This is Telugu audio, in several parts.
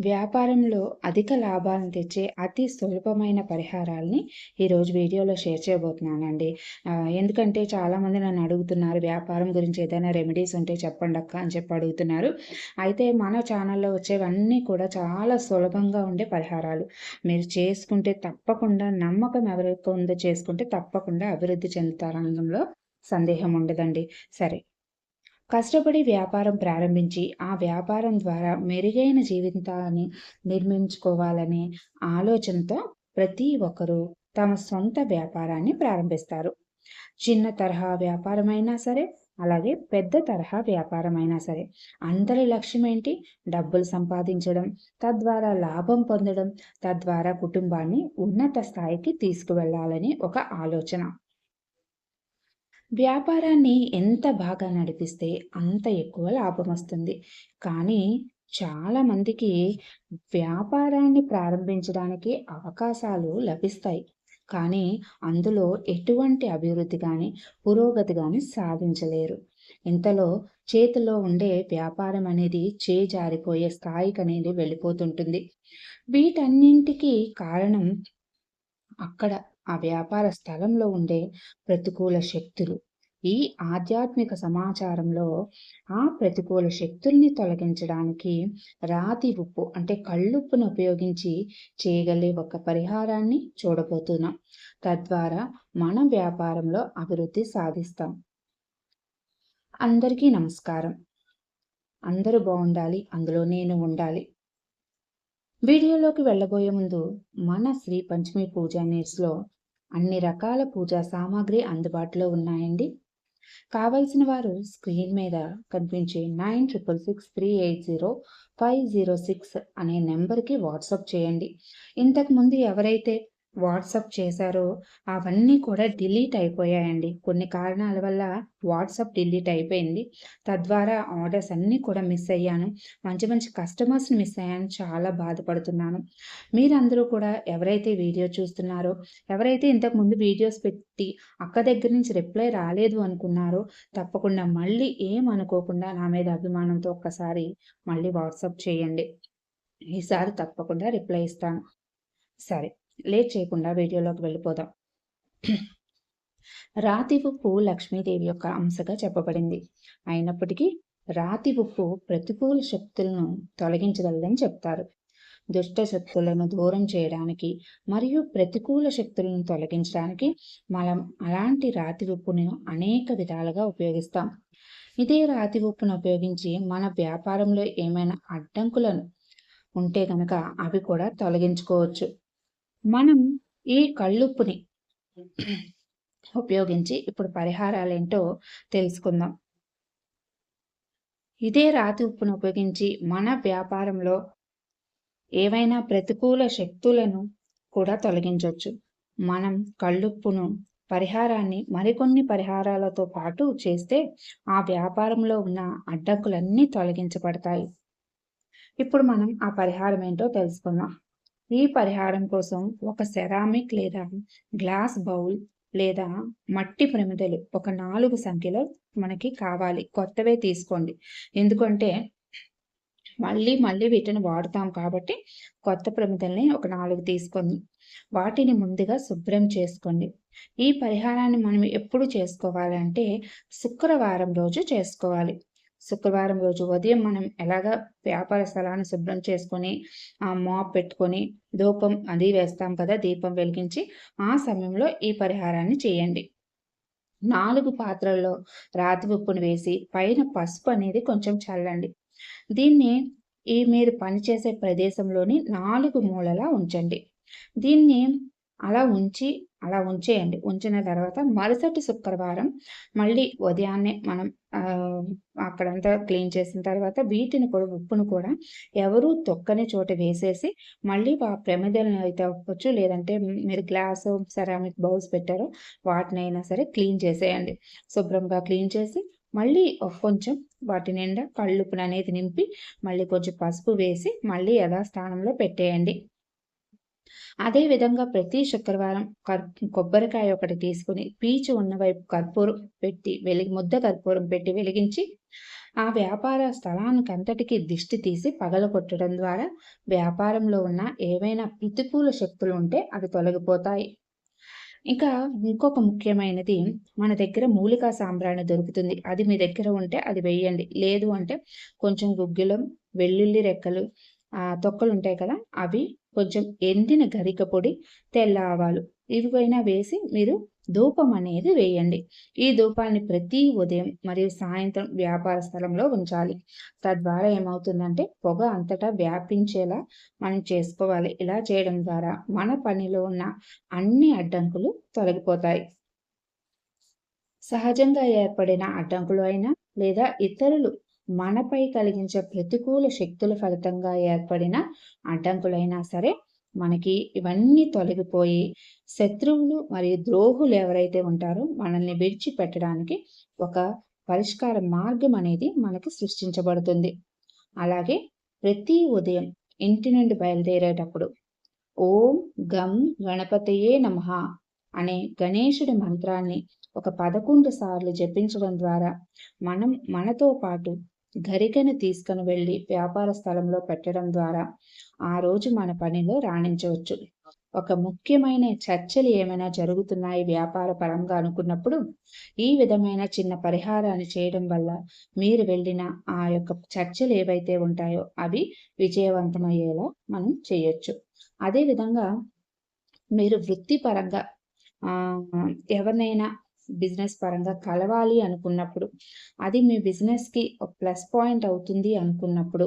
వ్యాపారంలో అధిక లాభాలను తెచ్చే అతి సులభమైన పరిహారాలని ఈరోజు వీడియోలో షేర్ చేయబోతున్నానండి. ఎందుకంటే చాలామంది నన్ను అడుగుతున్నారు వ్యాపారం గురించి ఏదైనా రెమెడీస్ ఉంటే చెప్పండి అక్క అని చెప్పి అడుగుతున్నారు. అయితే మన ఛానల్లో వచ్చేవన్నీ కూడా చాలా సులభంగా ఉండే పరిహారాలు. మీరు చేసుకుంటే తప్పకుండా నమ్మకం ఎవరికి ఉందో చేసుకుంటే తప్పకుండా అభివృద్ధి చెందుతారు రంగంలో సందేహం ఉండదండి. సరే కష్టపడి వ్యాపారం ప్రారంభించి ఆ వ్యాపారం ద్వారా మెరుగైన జీవితాన్ని నిర్మించుకోవాలనే ఆలోచనతో ప్రతి ఒక్కరూ తమ సొంత వ్యాపారాన్ని ప్రారంభిస్తారు. చిన్న తరహా వ్యాపారమైనా సరే అలాగే పెద్ద తరహా వ్యాపారమైనా సరే అందరి లక్ష్యం ఏంటి? డబ్బులు సంపాదించడం తద్వారా లాభం పొందడం తద్వారా కుటుంబాన్ని ఉన్నత స్థాయికి తీసుకువెళ్ళాలని ఒక ఆలోచన. వ్యాపారాన్ని ఎంత బాగా నడిపిస్తే అంత ఎక్కువ లాభం వస్తుంది. కానీ చాలామందికి వ్యాపారాన్ని ప్రారంభించడానికి అవకాశాలు లభిస్తాయి. కానీ అందులో ఎటువంటి అభివృద్ధి కానీ పురోగతి కానీ సాధించలేరు. ఇంతలో చేతిలో ఉండే వ్యాపారం అనేది చేజారిపోయే స్థాయికి అనేది వెళ్ళిపోతుంటుంది. వీటన్నింటికి కారణం అక్కడ ఆ వ్యాపార స్థలంలో ఉండే ప్రతికూల శక్తులు. ఈ ఆధ్యాత్మిక సమాచారంలో ఆ ప్రతికూల శక్తుల్ని తొలగించడానికి రాతి ఉప్పు అంటే కళ్ళుప్పును ఉపయోగించి చేయగలిగే ఒక పరిహారాన్ని చూడబోతున్నాం. తద్వారా మన వ్యాపారంలో అభివృద్ధి సాధిస్తాం. అందరికీ నమస్కారం. అందరూ బాగుండాలి. అందులో నేను ఉండాలి. వీడియోలోకి వెళ్ళబోయే ముందు మన శ్రీ పంచమి పూజా నీడ్స్లో అన్ని రకాల పూజా సామాగ్రి అందుబాటులో ఉన్నాయండి. కావలసిన వారు స్క్రీన్ మీద కనిపించే nine triple six three eight zero five zero six అనే నెంబర్కి వాట్సాప్ చేయండి. ఇంతకుముందు ఎవరైతే వాట్సప్ చేశారో అవన్నీ కూడా డిలీట్ అయిపోయాయండి. కొన్ని కారణాల వల్ల వాట్సాప్ డిలీట్ అయిపోయింది. తద్వారా ఆర్డర్స్ అన్నీ కూడా మిస్ అయ్యాను. మంచి మంచి కస్టమర్స్ని మిస్ అయ్యాను. చాలా బాధపడుతున్నాను. మీరందరూ కూడా ఎవరైతే వీడియో చూస్తున్నారో ఎవరైతే ఇంతకుముందు వీడియోస్ పెట్టి అక్క దగ్గర నుంచి రిప్లై రాలేదు అనుకున్నారో తప్పకుండా మళ్ళీ ఏం అనుకోకుండా నా మీద అభిమానంతో ఒక్కసారి మళ్ళీ వాట్సాప్ చేయండి. ఈసారి తప్పకుండా రిప్లై ఇస్తాను. సరే. లేట్ చేయకుండా వీడియోలోకి వెళ్ళిపోదాం. రాతి ఉప్పు లక్ష్మీదేవి యొక్క అంశగా చెప్పబడింది. అయినప్పటికీ రాతి ఉప్పు ప్రతికూల శక్తులను తొలగించగలదని చెప్తారు. దుష్ట శక్తులను దూరం చేయడానికి మరియు ప్రతికూల శక్తులను తొలగించడానికి మనం అలాంటి రాతి ఉప్పును అనేక విధాలుగా ఉపయోగిస్తాం. ఇదే రాతి ఉప్పును ఉపయోగించి మన వ్యాపారంలో ఏమైనా అడ్డంకులను ఉంటే కనుక అవి కూడా తొలగించుకోవచ్చు. మనం ఈ కళ్ళుప్పుని ఉపయోగించి ఇప్పుడు పరిహారాలు ఏంటో తెలుసుకుందాం. ఇదే రాతి ఉప్పును ఉపయోగించి మన వ్యాపారంలో ఏవైనా ప్రతికూల శక్తులను కూడా తొలగించవచ్చు మనం కళ్ళుప్పును పరిహారాన్ని మరికొన్ని పరిహారాలతో పాటు చేస్తే ఆ వ్యాపారంలో ఉన్న అడ్డంకులన్నీ తొలగించబడతాయి. ఇప్పుడు మనం ఆ పరిహారం ఏంటో తెలుసుకుందాం. ఈ పరిహారం కోసం ఒక సెరామిక్ లేదా గ్లాస్ బౌల్ లేదా మట్టి ప్రమిదలు ఒక నాలుగు సంఖ్యలో మనకి కావాలి. కొత్తవే తీసుకోండి. ఎందుకంటే మళ్ళీ మళ్ళీ వీటిని వాడుతాం కాబట్టి కొత్త ప్రమిదల్ని ఒక నాలుగు తీసుకొని వాటిని ముందుగా శుభ్రం చేసుకోండి. ఈ పరిహారాన్ని మనం ఎప్పుడు చేసుకోవాలంటే శుక్రవారం రోజు చేసుకోవాలి. శుక్రవారం రోజు ఉదయం మనం ఎలాగా వ్యాపార స్థలాన్ని శుభ్రం చేసుకొని ఆ మాప్ పెట్టుకొని ధూపం అది వేస్తాం కదా దీపం వెలిగించి ఆ సమయంలో ఈ పరిహారాన్ని చేయండి. నాలుగు పాత్రల్లో రాతి ఉప్పును వేసి పైన పసుపు అనేది కొంచెం చల్లండి. దీన్ని ఈ మీరు పనిచేసే ప్రదేశంలోని నాలుగు మూలలా ఉంచండి. దీన్ని అలా ఉంచి అలా ఉంచేయండి. ఉంచిన తర్వాత మరుసటి శుక్రవారం మళ్ళీ ఉదయాన్నే మనం అక్కడంతా క్లీన్ చేసిన తర్వాత వీటిని కూడా ఉప్పును కూడా ఎవరు తొక్కని చోట వేసేసి మళ్ళీ ఆ ప్రమిదలను అయితే అవ్వచ్చు. లేదంటే మీరు గ్లాసు సెరామిక్ బౌల్స్ పెట్టారో వాటినైనా సరే క్లీన్ చేసేయండి. శుభ్రంగా క్లీన్ చేసి మళ్ళీ కొంచెం వాటి నిండా కళ్ళుప్పును అనేది నింపి మళ్ళీ కొంచెం పసుపు వేసి మళ్ళీ యథాస్థానంలో పెట్టేయండి. అదేవిధంగా ప్రతి శుక్రవారం కర్ కొబ్బరికాయ ఒకటి తీసుకుని పీచు ఉన్న వైపు కర్పూరం పెట్టి వెలిగి ముద్ద కర్పూరం పెట్టి వెలిగించి ఆ వ్యాపార స్థలానికి అంతటికి దిష్టి తీసి పగలగొట్టడం ద్వారా వ్యాపారంలో ఉన్న ఏవైనా ప్రతికూల శక్తులు ఉంటే అవి తొలగిపోతాయి. ఇంకా ఇంకొక ముఖ్యమైనది మన దగ్గర మూలికా సాంబ్రాణి దొరుకుతుంది. అది మీ దగ్గర ఉంటే అది వేయండి. లేదు అంటే కొంచెం గుగ్గిలం వెల్లుల్లి రెక్కలు తొక్కలు ఉంటాయి కదా అవి కొంచెం ఎండిన గరిక పొడి తెల్ల ఆవాలు ఇవిపైన వేసి మీరు ధూపం అనేది వేయండి. ఈ ధూపాన్ని ప్రతి ఉదయం మరియు సాయంత్రం వ్యాపార స్థలంలో ఉంచాలి. తద్వారా ఏమవుతుందంటే పొగ అంతటా వ్యాపించేలా మనం చేసుకోవాలి. ఇలా చేయడం ద్వారా మన పనిలో ఉన్న అన్ని అడ్డంకులు తొలగిపోతాయి. సహజంగా ఏర్పడిన అడ్డంకులు అయినా లేదా ఇతరులు మనపై కలిగించే ప్రతికూల శక్తుల ఫలితంగా ఏర్పడిన అడ్డంకులైనా సరే మనకి ఇవన్నీ తొలగిపోయి శత్రువులు మరియు ద్రోహులు ఎవరైతే ఉంటారో మనల్ని విడిచిపెట్టడానికి ఒక పరిష్కార మార్గం అనేది మనకు సృష్టించబడుతుంది. అలాగే ప్రతి ఉదయం ఇంటి నుండి బయలుదేరేటప్పుడు ఓం గం గణపతయే నమ అనే గణేశుడి మంత్రాన్ని ఒక పదకొండు సార్లు జపించడం ద్వారా మనం మనతో పాటు గరికను తీసుకుని వెళ్ళి వ్యాపార స్థలంలో పెట్టడం ద్వారా ఆ రోజు మన పనిలో రాణించవచ్చు. ఒక ముఖ్యమైన చర్చలు ఏమైనా జరుగుతున్నాయి వ్యాపార పరంగా అనుకున్నప్పుడు? ఈ విధమైన చిన్న పరిహారాన్ని చేయడం వల్ల మీరు వెళ్ళిన ఆ యొక్క చర్చలు ఏవైతే ఉంటాయో అవి విజయవంతమయ్యేలా మనం చేయొచ్చు. అదేవిధంగా మీరు వృత్తిపరంగా ఎవరినైనా బిజినెస్ పరంగా కలవాలి అనుకున్నప్పుడు. అది మీ బిజినెస్కి ఒక ప్లస్ పాయింట్ అవుతుంది అనుకున్నప్పుడు.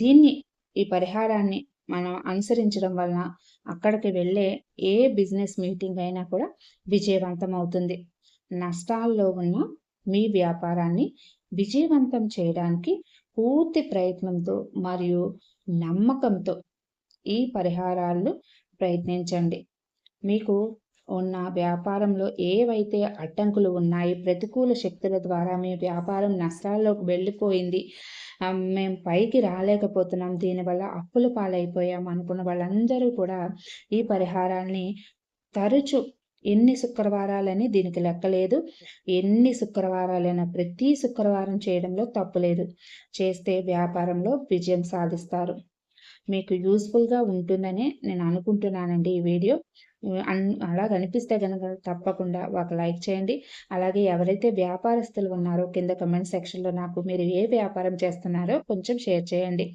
దీన్ని ఈ పరిహారాన్ని మనం అనుసరించడం వలన అక్కడికి వెళ్ళే ఏ బిజినెస్ మీటింగ్ అయినా కూడా విజయవంతం అవుతుంది. నష్టాల్లో ఉన్న మీ వ్యాపారాన్ని విజయవంతం చేయడానికి పూర్తి ప్రయత్నంతో మరియు నమ్మకంతో ఈ పరిహారాలు ప్రయత్నించండి. మీకు ఉన్న వ్యాపారంలో ఏవైతే అడ్డంకులు ఉన్నాయి ప్రతికూల శక్తుల ద్వారా మీ వ్యాపారం నష్టాల్లోకి వెళ్ళిపోయింది. మేము పైకి రాలేకపోతున్నాం. దీనివల్ల అప్పుల పాలైపోయాం అనుకున్న వాళ్ళందరూ కూడా ఈ పరిహారాన్ని తరచు ఎన్ని శుక్రవారాలని దీనికి లెక్కలేదు. ఎన్ని శుక్రవారాలైనా ప్రతి శుక్రవారం చేయడంలో తప్పులేదు చేస్తే వ్యాపారంలో విజయం సాధిస్తారు. మీకు యూస్ఫుల్గా ఉంటుందని నేను అనుకుంటున్నానండి ఈ వీడియో. అలా కనిపిస్తే కనుక తప్పకుండా ఒక లైక్ చేయండి. అలాగే ఎవరైతే వ్యాపారస్తులు ఉన్నారో కింద కమెంట్ సెక్షన్లో నాకు మీరు ఏ వ్యాపారం చేస్తున్నారో కొంచెం షేర్ చేయండి.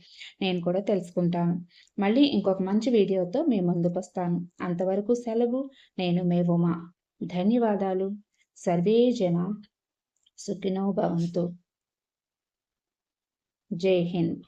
నేను కూడా తెలుసుకుంటాను. మళ్ళీ ఇంకొక మంచి వీడియోతో మీ ముందుకు వస్తాను. అంతవరకు సెలవు. నేను మే ఉమా. ధన్యవాదాలు. సర్వే జన సుఖినో భవంతు. జై హింద్.